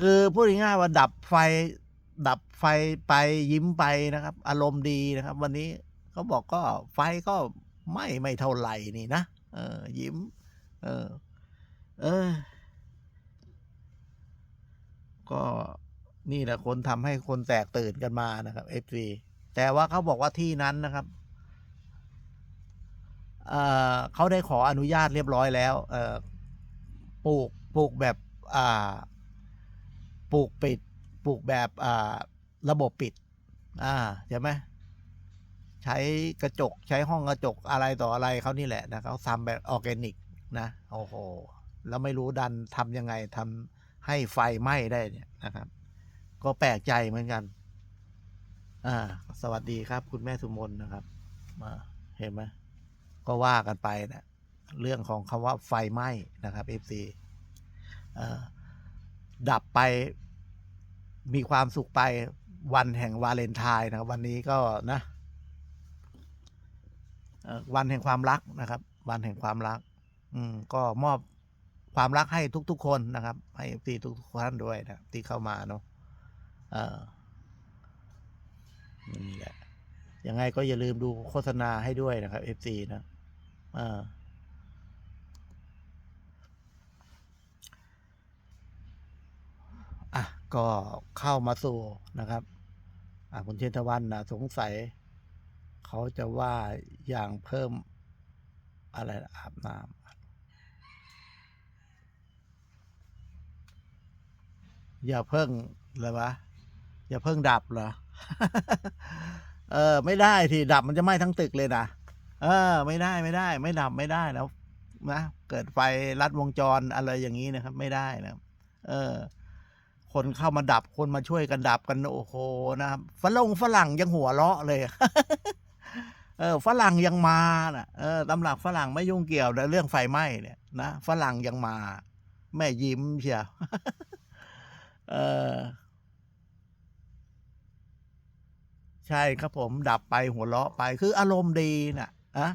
คือพูดง่ายๆว่าดับไฟ ดับไฟไปยิ้มไปนะครับ อารมณ์ดีนะครับ วันนี้เขาบอกก็ไฟก็ไม่ไม่เท่าไหร่นี่นะเออ ยิ้ม เออ เออ ก็นี่แหละคนทำให้คนแตกตื่นกันมานะครับเอฟซีแต่ว่าเขาบอกว่าที่นั้นนะครับเออเขาได้ขออนุญาตเรียบร้อยแล้วเออปลูกปลูกแบบ อ่า ปลูกปิดปลูกแบบอ่าระบบปิดอ่าใช่ไหมใช้กระจกใช้ห้องกระจกอะไรต่ออะไรเขานี่แหละนะเขาทำแบบออร์แกนิกนะโอ้โหแล้วไม่รู้ดันทำยังไงทำให้ไฟไหม้ได้เนี่ยนะครับ ก็แปลกใจเหมือนกัน อ่า สวัสดีครับ คุณแม่สุมนนะครับมาเห็นไหมก็ว่ากันไปนะเรื่องของคำว่าไฟไหม้นะครับ FC เอ่อ ดับไปมีความสุขไปวันแห่งวาเลนไทน์นะครับ วันนี้ก็นะวันแห่งความรักนะครับ วันแห่งความรัก อืม ก็มอบความรักให้ทุก ๆ คนนะครับ ให้ทีทุกๆท่านด้วยนะที่เข้ามาเนาะเออนี่แหละยังไงก็อย่าลืมดูโฆษณาให้ด้วยนะครับ FC นะอ่าอะ ก็เข้ามาสู่นะครับอ่าคุณเชนทวันนะสงสัย เขาจะว่าอย่างเพิ่มอะไรอาบน้ำอย่าเพิ่งเลยวะอย่าเพิ่งดับเหรอเออ ไม่ได้ที่ดับมันจะไหม้ทั้งตึกเลยนะเออ ไม่ได้ไม่ได้ ไม่ดับไม่ได้แล้วนะเกิดไฟลัดวงจรอะไรอย่างนี้นะครับ ไม่ได้นะเออ คนเข้ามาดับคนมาช่วยกันดับกันโอ้โหนะครับฝรั่งฝรั่งยังหัวเราะเลยเออฝรั่งยังมาน่ะเออตำหลักฝรั่งไม่ยุ่งเกี่ยวในเรื่องไฟไหม้เนี่ยนะฝรั่งยังมา แม่ยิ้มเชียวเออใช่ครับผมดับไปหัวเราะไปคืออารมณ์ดีน่ะอะ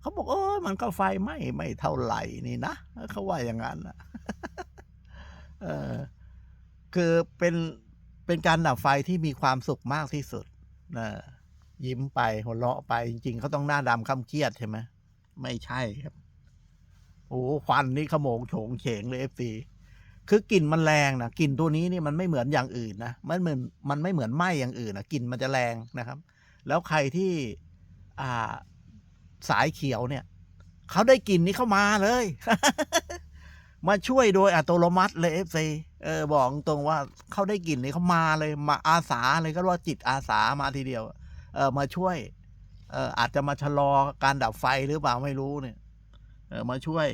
เขาบอกเออมันก็ไฟไหม้ไม่เท่าไหร่นี่นะเขาว่าอย่างนั้นนะเออ คือเป็นเป็นการดับไฟที่มีความสุขมากที่สุดนะยิ้มไปหัวเราะไปจริงๆเขาต้องหน้าดำคำเครียดใช่ไหมไม่ใช่ครับโอ้ควันนี่ขโมงโฉงเฉงเลยเอฟซีคือกลิ่นมันแรงนะกลิ่นตัวนี้นี่มันไม่เหมือนอย่างอื่นนะมันเหมือนมันไม่เหมือนไหมอย่างอื่นนะกลิ่นมันจะแรงนะครับ แล้วใครที่อ่าสายเขียวเนี่ยเขาได้กลิ่นนี้เข้ามาเลย มาช่วยโดยอัตโนมัติเลยเอฟซีเออบอกตรงว่าเขาได้กลิ่นนี้เขามาเลยมาอาสาเลยก็ว่าจิตอาสามาทีเดียว เออมาช่วย เอออาจจะมาชะลอการดับไฟหรือเปล่าไม่รู้เนี่ย เออมาช่วย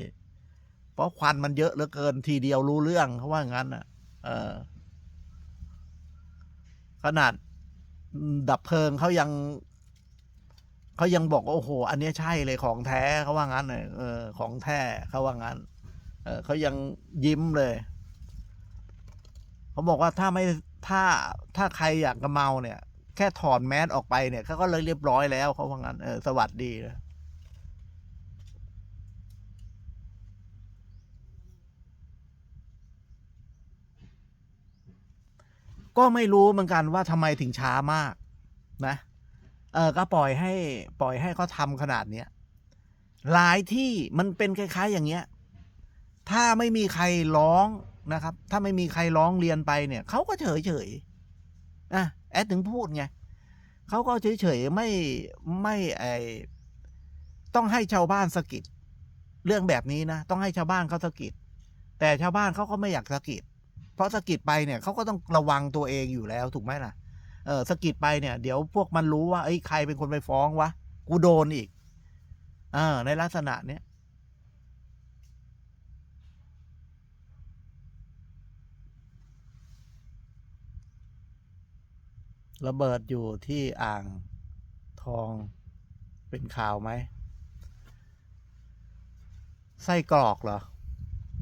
เพราะควันมันเยอะเหลือเกินทีเดียวรู้เรื่องเขาว่างั้นอะ เออ ขนาดดับเพลิงเขายังเขายังบอกว่าโอ้โห อันนี้ใช่เลยของแท้เขาว่างั้นเลยเออ ของแท้เขาว่างั้น เขายังยิ้มเลย เขาบอกว่าถ้าไม่ถ้าถ้าใครอยากกระเมาเนี่ย แค่ถอดแมสออกไปเนี่ยเขาก็เลยเรียบร้อยแล้วเขาว่างั้นเออสวัสดีเลยก็ไม่รู้เหมือนกันว่าทำไมถึงช้ามาก นะ เออก็ปล่อยให้ ปล่อยให้เขาทำขนาดเนี้ยหลายที่มันเป็นคล้าย ๆ อย่างเงี้ย ถ้าไม่มีใครร้องนะครับ ถ้าไม่มีใครร้องเรียนไปเนี่ยเขาก็เฉยเฉยอะแอดถึงพูดไงเขาก็เฉยเฉยไม่ไม่ไอต้องให้ชาวบ้านสะกิดเรื่องแบบนี้นะต้องให้ชาวบ้านเขาสะกิดแต่ชาวบ้านเขาก็ไม่อยากสะกิดเพราะสะกิดไปเนี่ยเขาก็ต้องระวังตัวเองอยู่แล้วถูกไหมล่ะเออสะกิดไปเนี่ยเดี๋ยวพวกมันรู้ว่าไอ้ใครเป็นคนไปฟ้องวะกูโดนอีกเออในลักษณะเนี้ย ระเบิดอยู่ที่อ่างทองเป็นข่าวไหมไส้กรอกเหรอ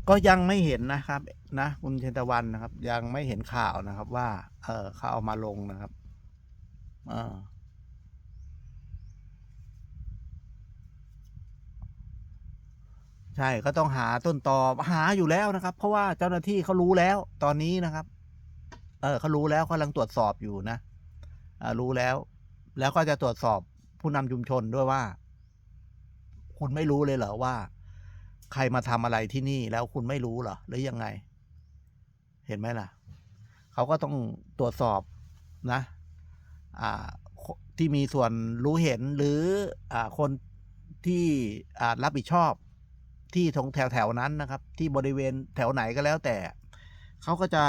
ก็ยังไม่เห็นนะครับ นะคุณเชนตะวันนะครับ ยังไม่เห็นข่าวนะครับ ว่า เออเขาเอามาลงนะครับเออใช่ก็ต้องหาต้นตอหาอยู่แล้วนะครับ เพราะว่าเจ้าหน้าที่เขารู้แล้วตอนนี้นะครับ เออเขารู้แล้วเขากำลังตรวจสอบอยู่นะ รู้แล้ว แล้วก็จะตรวจสอบผู้นำชุมชนด้วยว่า คุณไม่รู้เลยเหรอว่า ใครมาทำอะไรที่นี่แล้วคุณไม่รู้เหรอหรือยังไง เห็นไหมล่ะ เขาก็ต้องตรวจสอบนะอ่าที่มีส่วนรู้เห็นหรืออ่าคนที่อ่ารับผิดชอบที่ตรงแถวแถวๆนั้นนะครับ ที่บริเวณแถวไหนก็แล้วแต่ เขาก็จะ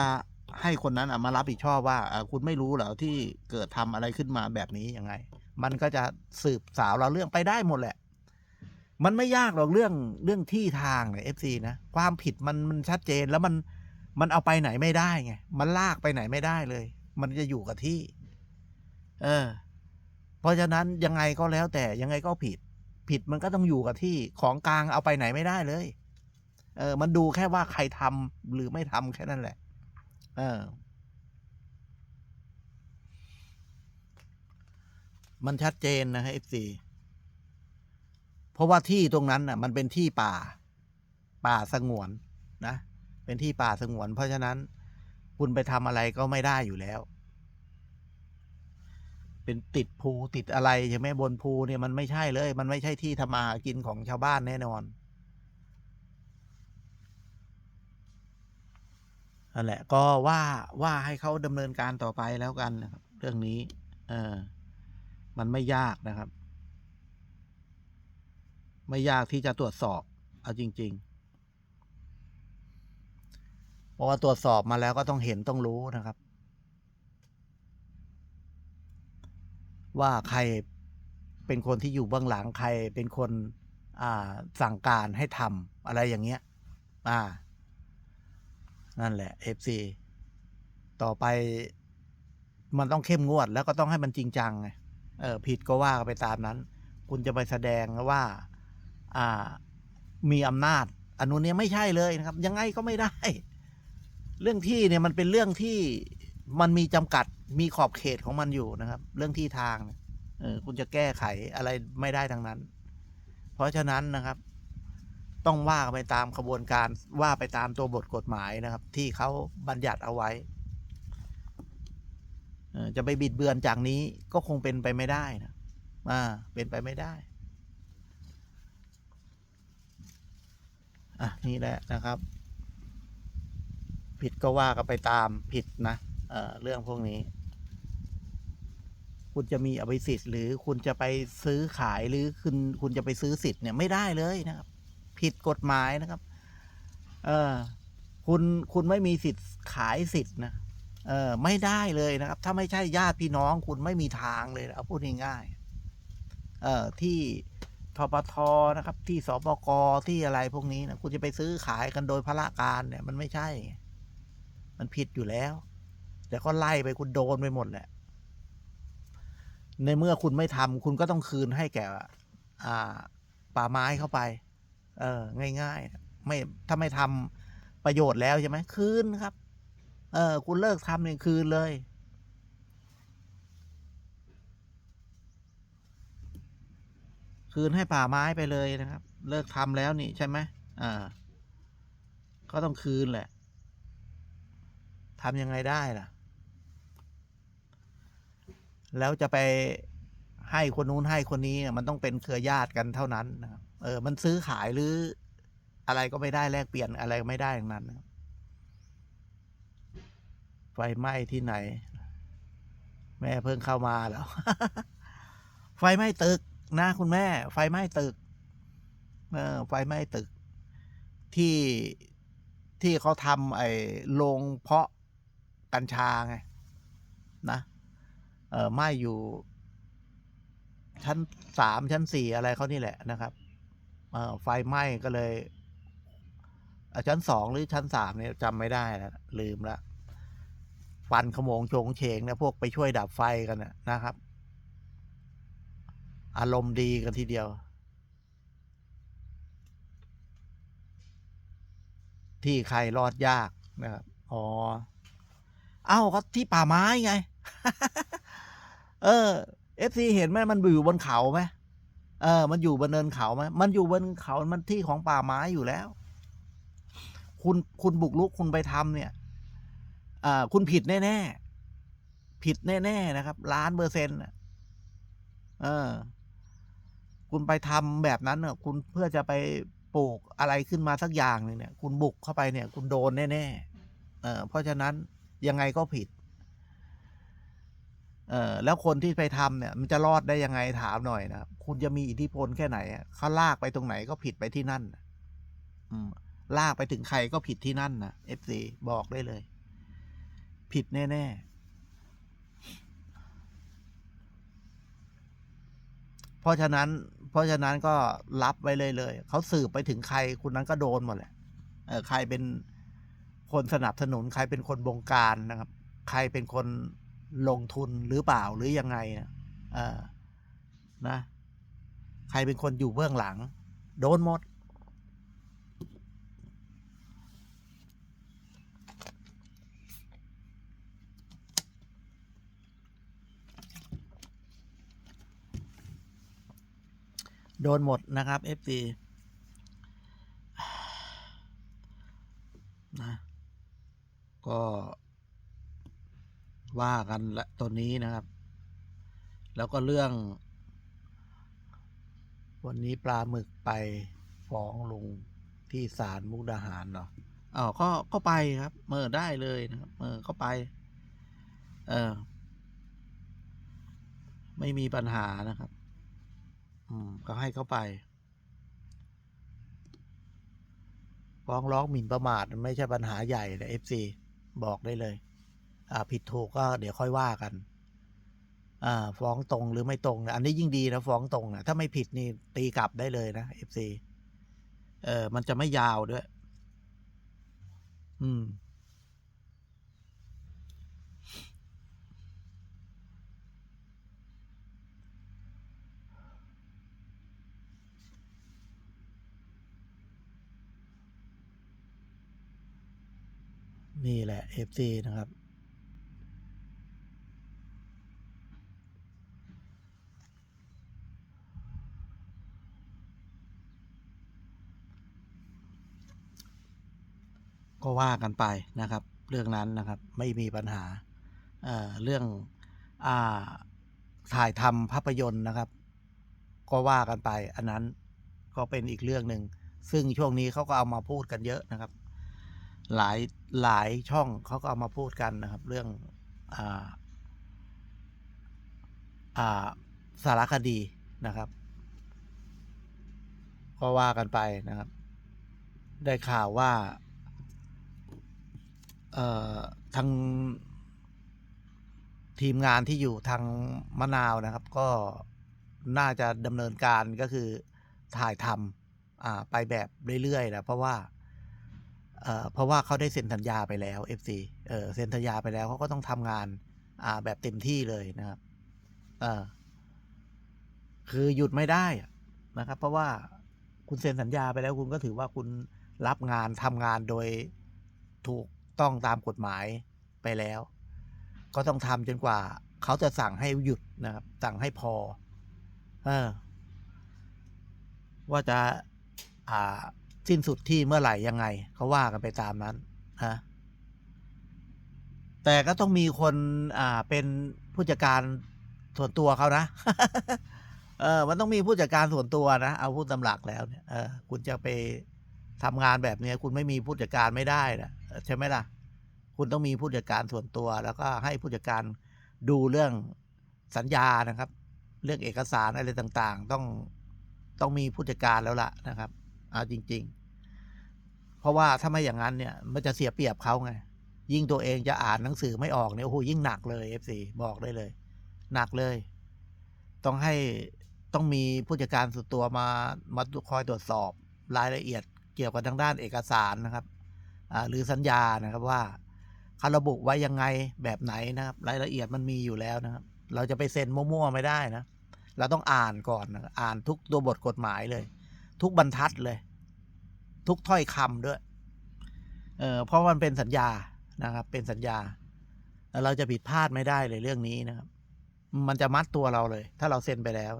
ให้คนนั้นอะมารับผิดชอบว่าคุณไม่รู้เหรอที่เกิดทำอะไรขึ้นมาแบบนี้ยังไง มันก็จะสืบสาวเราเรื่องไปได้หมดแหละ มันไม่ยากหรอกเรื่องเรื่องที่ทางเนี่ยเอฟซีนะความผิดมันมันชัดเจนแล้วมันมันเอาไปไหนไม่ได้ไงมันลากไปไหนไม่ได้เลย มันจะอยู่กับที่ เออ เพราะฉะนั้นยังไงก็แล้วแต่ยังไงก็ผิด ผิดมันก็ต้องอยู่กับที่ของกลางเอาไปไหนไม่ได้เลย เออ มันดูแค่ว่าใครทำหรือไม่ทำแค่นั้นแหละ เออ มันชัดเจนนะฮะเอฟซีเพราะว่าที่ตรงนั้นน่ะ มันเป็นที่ป่า ป่าสงวนนะ เป็นที่ป่าสงวน เพราะฉะนั้น คุณไปทำอะไรก็ไม่ได้อยู่แล้ว เป็นติดภูติดอะไรใช่ไหมบนภูเนี่ยมันไม่ใช่เลย มันไม่ใช่ที่ทำมาหากินของชาวบ้านแน่นอน นั่นแหละก็ว่าว่าให้เขาดำเนินการต่อไปแล้วกันนะครับ เรื่องนี้ เออมันไม่ยากนะครับ ไม่ยากที่จะตรวจสอบ เอาจริง ๆ เพราะว่าตรวจสอบมาแล้วก็ต้องเห็นต้องรู้นะครับ ว่าใครเป็นคนที่อยู่เบื้องหลังใครเป็นคน อ่า สั่งการให้ทำอะไรอย่างเงี้ย อ่า นั่นแหละ FC ต่อไป มันต้องเข้มงวด แล้วก็ต้องให้มันจริงจังไงเออผิดก็ว่าไปตามนั้น คุณจะไปแสดงว่า อ่า มีอำนาจอันนู้นเนี่ยไม่ใช่เลยนะครับ ยังไงก็ไม่ได้ เรื่องที่เนี่ยมันเป็นเรื่องที่มันมีจำกัดมีขอบเขตของมันอยู่นะครับ เรื่องที่ทางเออคุณจะแก้ไขอะไรไม่ได้ทั้งนั้น เพราะฉะนั้นนะครับ ต้องว่าไปตามขบวนการว่าไปตามตัวบทกฎหมายนะครับ ที่เขาบัญญัติเอาไว้ จะไปบิดเบือนจากนี้ก็คงเป็นไปไม่ได้นะอ่าเป็นไปไม่ได้อะนี่แหละนะครับ ผิดก็ว่ากันไปตามผิดนะเอ่อเรื่องพวกนี้ คุณจะมีอภิสิทธิ์หรือคุณจะไปซื้อขายหรือคุณคุณจะไปซื้อสิทธิ์เนี่ยไม่ได้เลยนะครับ ผิดกฎหมายนะครับ เออคุณคุณไม่มีสิทธิ์ขายสิทธิ์นะเออไม่ได้เลยนะครับ ถ้าไม่ใช่ญาติพี่น้องคุณไม่มีทางเลยนะเอาพูดง่ายๆเอ่อที่ทปทนะครับ ที่สปกที่อะไรพวกนี้นะคุณจะไปซื้อขายกันโดยพละการเนี่ย มันไม่ใช่ มันผิดอยู่แล้วแต่ก็ไล่ไปคุณโดนไปหมดแหละในเมื่อคุณไม่ทำคุณก็ต้องคืนให้แก่อ่าป่าไม้เข้าไป เออ ง่ายๆ ไม่ถ้าไม่ทำประโยชน์แล้วใช่ไหมคืนครับ เออ คุณเลิกทำเนี่ยคืนเลย คืนให้ป่าไม้ไปเลยนะครับ เลิกทำแล้วนี่ใช่ไหมอ่าก็ต้องคืนแหละทำยังไงได้ล่ะ แล้วจะไปให้คนนู้นให้คนนี้มันต้องเป็นเครือญาติกันเท่านั้นนะครับ เออ มันซื้อขายหรือ อะไรก็ไม่ได้แลกเปลี่ยนอะไรไม่ได้ทั้งนั้นไฟไหม้ที่ไหน แม่เพิ่งเข้ามาแล้ว ไฟไหม้ตึกนะคุณแม่ ไฟไหม้ตึก เออ ไฟไหม้ตึก ที่ที่เขาทำไอ้โรงเพาะกัญชาไงนะ เออไหม้อยู่ ชั้นสามชั้นสี่อะไรเขานี่แหละนะครับ ไฟไหม้ก็เลยชั้นสองหรือชั้นสามเนี่ยจำไม่ได้แล้วลืมล้วฟันขโมงโฉงเฉงนะพวกไปช่วยดับไฟกันนะนะครับ อารมณ์ดีกันทีเดียว ที่ใครรอดยากนะครับอ๋อ เอ้าก็ที่ป่าไม้ไง เออเอฟซีเห็นไหมมันอยู่บนเขาไหม เออ มันอยู่บนเนินเขาไหมมันอยู่บนเขามันที่ของป่าไม้อยู่แล้ว คุณคุณบุกรุกคุณไปทำเนี่ยอ่าคุณผิดแน่ๆผิดแน่ๆนะครับล้านเปอร์เซ็นต์น่ะเออ คุณไปทำแบบนั้นเน่ะคุณเพื่อจะไปปลูกอะไรขึ้นมาสักอย่างหนึ่งเนี่ย คุณบุกเข้าไปเนี่ย คุณโดนแน่ๆเออเพราะฉะนั้นยังไงก็ผิด เออแล้วคนที่ไปทำเนี่ยมันจะรอดได้ยังไงถามหน่อยนะคุณจะมีอิทธิพลแค่ไหนเขาลากไปตรงไหนก็ผิดไปที่นั่นอืมลากไปถึงใครก็ผิดที่นั่นนะเอฟซีบอกได้เลย ผิดแน่ ๆ เพราะฉะนั้น เพราะฉะนั้นก็รับไว้เลยเลยเขาสืบไปถึงใครคุณนั้นก็โดนหมดแหละเออใครเป็นคนสนับสนุน ใครเป็นคนบงการนะครับ ใครเป็นคน ลงทุนหรือเปล่าหรือยังไงนะเออนะใครเป็นคนอยู่เบื้องหลัง โดนหมด โดนหมดนะครับ FC นะก็ ว่ากันละตัวนี้นะครับ แล้วก็เรื่อง วันนี้ปลาหมึกไปฟ้องลุงที่ศาลมุกดาหารเนาะอ๋อก็ก็ไปครับ เมื่อได้เลยนะครับ เมื่อก็ไป เออไม่มีปัญหานะครับ อืม ก็ให้เขาไป ฟ้องร้องหมิ่นประมาทไม่ใช่ปัญหาใหญ่นะเอฟซีบอกได้เลย ผิดถูกก็เดี๋ยวค่อยว่ากันฟ้องตรงหรือไม่ตรงนะอันนี้ยิ่งดีนะฟ้องตรงนะถ้าไม่ผิดนี่ตีกลับได้เลยนะเอฟซีเออมันจะไม่ยาวด้วย อืม นี่แหละ FC นะครับ ก็ว่ากันไปนะครับ เรื่องนั้นนะครับไม่มีปัญหาเเรื่องอถ่ายทำภาพยนตร์นะครับ ก็ว่ากันไป อันนั้นก็เป็นอีกเรื่องหนึ่งซึ่งช่วงนี้เขาก็เอามาพูดกันเยอะนะครับ หลายหลายช่องเขาก็เอามาพูดกันนะครับ เรื่องอ่าอ่าสารคดีนะครับ ก็ว่ากันไปนะครับ ได้ข่าวว่า ทางทีมงานที่อยู่ทางมะนาวนะครับ ก็น่าจะดำเนินการก็คือถ่ายทำไปแบบเรื่อยๆนะเพราะว่าเพราะว่าเขาได้เซ็นสัญญาไปแล้ว FC เออเซ็นสัญญาไปแล้วเขาก็ต้องทำงานาแบบเต็มที่เลยนะครับคือหยุดไม่ได้นะครับ เพราะว่าคุณเซ็นสัญญาไปแล้วคุณก็ถือว่าคุณรับงานทำงานโดยถูก ต้องตามกฎหมายไปแล้ว ก็ต้องทำจนกว่า เขาจะสั่งให้หยุดนะครับ สั่งให้พอ เออ ว่าจะอ่าสิ้นสุดที่เมื่อไหร่ยังไง เขาว่ากันไปตามนั้นฮะแต่ก็ต้องมีคนอ่าเป็นผู้จัดการส่วนตัวเขานะ เออ มันต้องมีผู้จัดการส่วนตัวนะ เอาพูดตำหลักแล้วเนี่ย เออ คุณจะไปทำงานแบบเนี้ยคุณไม่มีผู้จัดการไม่ได้นะ ใช่ไหมล่ะ คุณต้องมีผู้จัดการส่วนตัว แล้วก็ให้ผู้จัดการดูเรื่องสัญญานะครับ เรื่องเอกสารอะไรต่างๆ ต้องต้องมีผู้จัดการแล้วล่ะนะครับเอาจริง ๆ เพราะว่าถ้าไม่อย่างนั้นเนี่ย มันจะเสียเปรียบเขาไง ยิ่งตัวเองจะอ่านหนังสือไม่ออกเนี่ยโอ้โหยิ่งหนักเลย FC บอกได้เลย หนักเลย ต้องให้ต้องมีผู้จัดการส่วนตัวมามาคอยตรวจสอบรายละเอียดเกี่ยวกับทางด้านเอกสารนะครับ หรือสัญญานะครับว่าเขาระบุไว้ยังไงแบบไหนนะครับ รายละเอียดมันมีอยู่แล้วนะครับ เราจะไปเซ็นมั่วๆไม่ได้นะ เราต้องอ่านก่อนนะอ่านทุกตัวบทกฎหมายเลย ทุกบรรทัดเลย ทุกถ้อยคำด้วยเออเพราะมันเป็นสัญญานะครับ เป็นสัญญาแล้วเราจะผิดพลาดไม่ได้เลยเรื่องนี้นะครับ มันจะมัดตัวเราเลย ถ้าเราเซ็นไปแล้ว